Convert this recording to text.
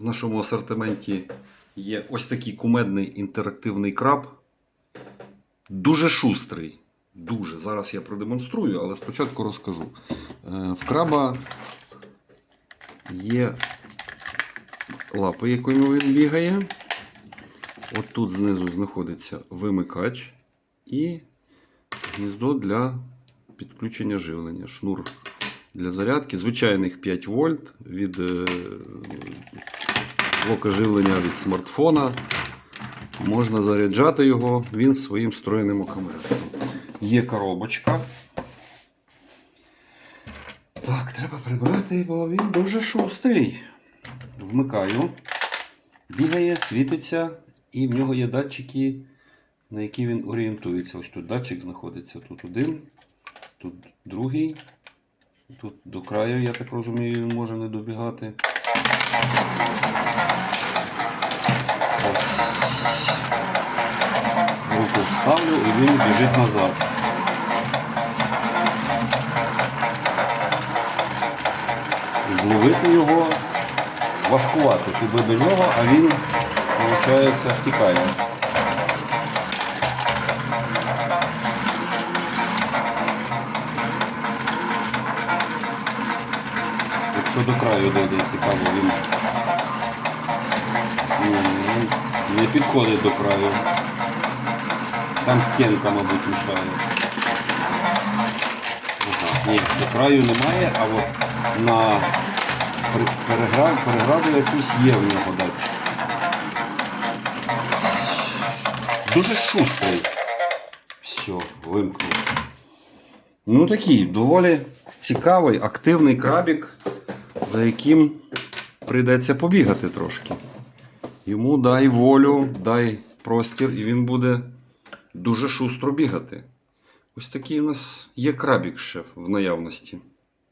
В нашому асортименті є ось такий кумедний інтерактивний краб. Дуже шустрий. Дуже. Зараз я продемонструю, але спочатку розкажу. Е, В краба є лапи, якими він бігає. От тут знизу знаходиться вимикач і гніздо для підключення живлення. Шнур для зарядки. Звичайних 5 вольт від е, блока живлення від смартфона. Можна заряджати його він своїм встроєним акумулятором. Є коробочка. Так, треба прибрати, бо він дуже шустрий. Вмикаю. Бігає, світиться, і в нього є датчики, на які він орієнтується. Ось тут датчик знаходиться. Тут один, тут другий. Тут до краю, я так розумію, він може не добігати. Ось. Руку вставлю і він біжить назад. Зловити його важкувато. Ти до нього, а він, виходить, втікає. Якщо до краю дойде цікаво, він не підходить до краю. Там стінка, мабуть, мішає. Ага, ні, до краю немає, а от на пер- переграду якусь є в нього датчик. Дуже шустрий. Все, вимкнув. Ну такий доволі цікавий, активний крабік, за яким прийдеться побігати трошки. Йому дай волю, дай простір, і він буде дуже шустро бігати. Ось такий у нас є крабік ще в наявності.